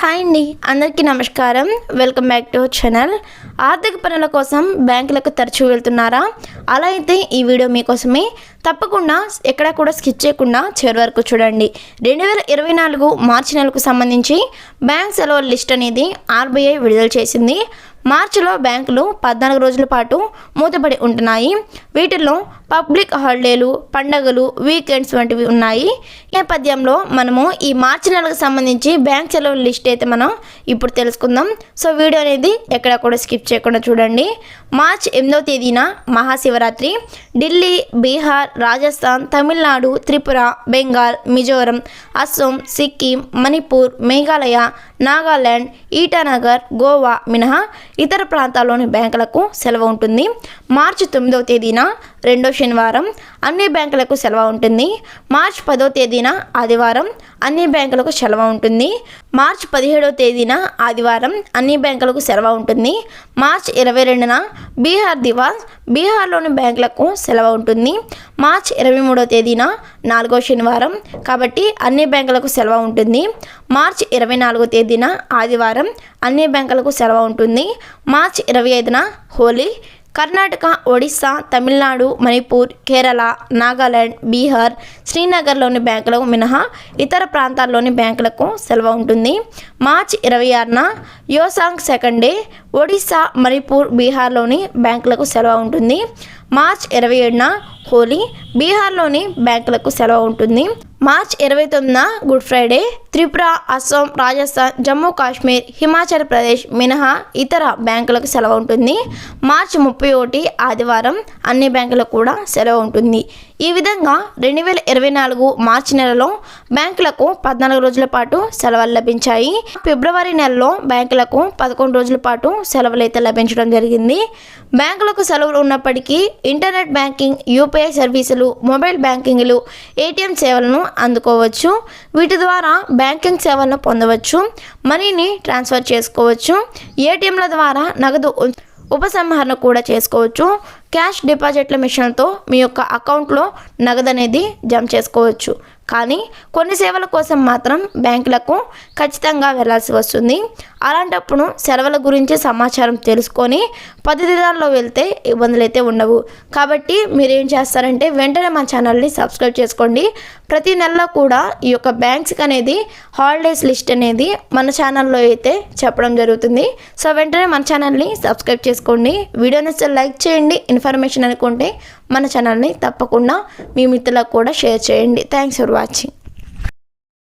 Hi అండి అందరికీ నమస్కారం. వెల్కమ్ బ్యాక్ టు ఛానల్ ఆర్థిక పనుల కోసం బ్యాంకులకు తరచూ వెళ్తున్నారా? అలా అయితే ఈ వీడియో మీకోసమే. తప్పకుండా ఎక్కడ కూడా స్కిప్ చేయకుండా చివరి వరకు చూడండి. రెండు వేల ఇరవై నాలుగు మార్చి నెలకు సంబంధించి బ్యాంక్ సెలవుల లిస్ట్ అనేది ఆర్బీఐ విడుదల చేసింది. మార్చిలో బ్యాంకులు పద్నాలుగు రోజుల పాటు మూతపడి ఉంటున్నాయి. వీటిల్లో పబ్లిక్ హాలిడేలు పండగలు వీకెండ్స్ వంటివి ఉన్నాయి. ఈ నేపథ్యంలో మనము ఈ మార్చి నెలకు సంబంధించి బ్యాంక్ సెలవుల లిస్ట్ అయితే మనం ఇప్పుడు తెలుసుకుందాం. సో వీడియో అనేది ఎక్కడ కూడా స్కిప్ చేయకుండా చూడండి. మార్చ్ ఎనిమిదవ తేదీన మహాశివరాత్రి. ఢిల్లీ బీహార్ రాజస్థాన్ తమిళనాడు త్రిపుర బెంగాల్ మిజోరం అస్సోం సిక్కిం మణిపూర్ మేఘాలయ నాగాల్యాండ్ ఈటానగర్ గోవా మినహా ఇతర ప్రాంతాల్లోని బ్యాంకులకు సెలవు ఉంటుంది. మార్చి తొమ్మిదవ తేదీన రెండో శనివారం అన్ని బ్యాంకులకు సెలవు ఉంటుంది. మార్చ్ పదో తేదీన ఆదివారం అన్ని బ్యాంకులకు సెలవు ఉంటుంది. మార్చ్ పదిహేడవ తేదీన ఆదివారం అన్ని బ్యాంకులకు సెలవు ఉంటుంది. మార్చ్ ఇరవై రెండున బీహార్ దివాస్ బీహార్లోని బ్యాంకులకు సెలవు ఉంటుంది. మార్చ్ ఇరవై మూడవ తేదీన నాలుగో శనివారం కాబట్టి అన్ని బ్యాంకులకు సెలవు ఉంటుంది. మార్చ్ ఇరవై నాలుగో తేదీన ఆదివారం అన్ని బ్యాంకులకు సెలవు ఉంటుంది. మార్చ్ ఇరవై ఐదున హోలీ కర్ణాటక ఒడిస్సా తమిళనాడు మణిపూర్ కేరళ నాగాలాండ్ బీహార్ శ్రీనగర్లోని బ్యాంకులకు మినహా ఇతర ప్రాంతాల్లోని బ్యాంకులకు సెలవు ఉంటుంది. మార్చి ఇరవై ఆరున యోసాంగ్ సెకండ్ డే ఒడిస్సా మణిపూర్ బీహార్లోని బ్యాంకులకు సెలవు ఉంటుంది. మార్చ్ ఇరవై ఏడున హోలీ బీహార్లోని బ్యాంకులకు సెలవు ఉంటుంది. మార్చ్ ఇరవై తొమ్మిదిన గుడ్ ఫ్రైడే త్రిపుర అస్సాం రాజస్థాన్ జమ్మూ కాశ్మీర్ హిమాచల్ ప్రదేశ్ మినహా ఇతర బ్యాంకులకు సెలవు ఉంటుంది. మార్చి ముప్పై ఒకటి ఆదివారం అన్ని బ్యాంకులకు కూడా సెలవు ఉంటుంది. ఈ విధంగా రెండు వేల ఇరవై నాలుగు మార్చి నెలలో బ్యాంకులకు పద్నాలుగు రోజుల పాటు సెలవులు లభించాయి. ఫిబ్రవరి నెలలో బ్యాంకులకు పదకొండు రోజుల పాటు సెలవులు అయితే లభించడం జరిగింది. బ్యాంకులకు సెలవులు ఉన్నప్పటికీ ఇంటర్నెట్ బ్యాంకింగ్ యూపీఐ సర్వీసులు మొబైల్ బ్యాంకింగ్లు ఏటీఎం సేవలను అందుకోవచ్చు. వీటి ద్వారా బ్యాంకింగ్ సేవలను పొందవచ్చు మనీని ట్రాన్స్ఫర్ చేసుకోవచ్చు ఏటీఎంల ద్వారా నగదు ఉపసంహరణ కూడా చేసుకోవచ్చు క్యాష్ డిపాజిట్ల మిషన్తో మీ యొక్క అకౌంట్లో నగదు అనేది జమ చేసుకోవచ్చు. కానీ కొన్ని సేవల కోసం మాత్రం బ్యాంకులకు ఖచ్చితంగా వెళ్ళాల్సి వస్తుంది. అలాంటప్పుడు సెలవుల గురించి సమాచారం తెలుసుకొని పది దినాల్లో వెళ్తే ఇబ్బందులు అయితే ఉండవు. కాబట్టి మీరు ఏం చేస్తారంటే వెంటనే మా ఛానల్ని సబ్స్క్రైబ్ చేసుకోండి. ప్రతి నెలలో కూడా ఈ యొక్క బ్యాంక్స్కి అనేది హాలిడేస్ లిస్ట్ అనేది మన ఛానల్లో అయితే చెప్పడం జరుగుతుంది. సో వెంటనే మన ఛానల్ని సబ్స్క్రైబ్ చేసుకోండి. వీడియో వీడియోని లైక్ చేయండి. ఇన్ఫర్మేషన్ అనుకుంటే మన ఛానల్ని తప్పకుండా మీ మిత్రులకు కూడా షేర్ చేయండి. Thanks for watching.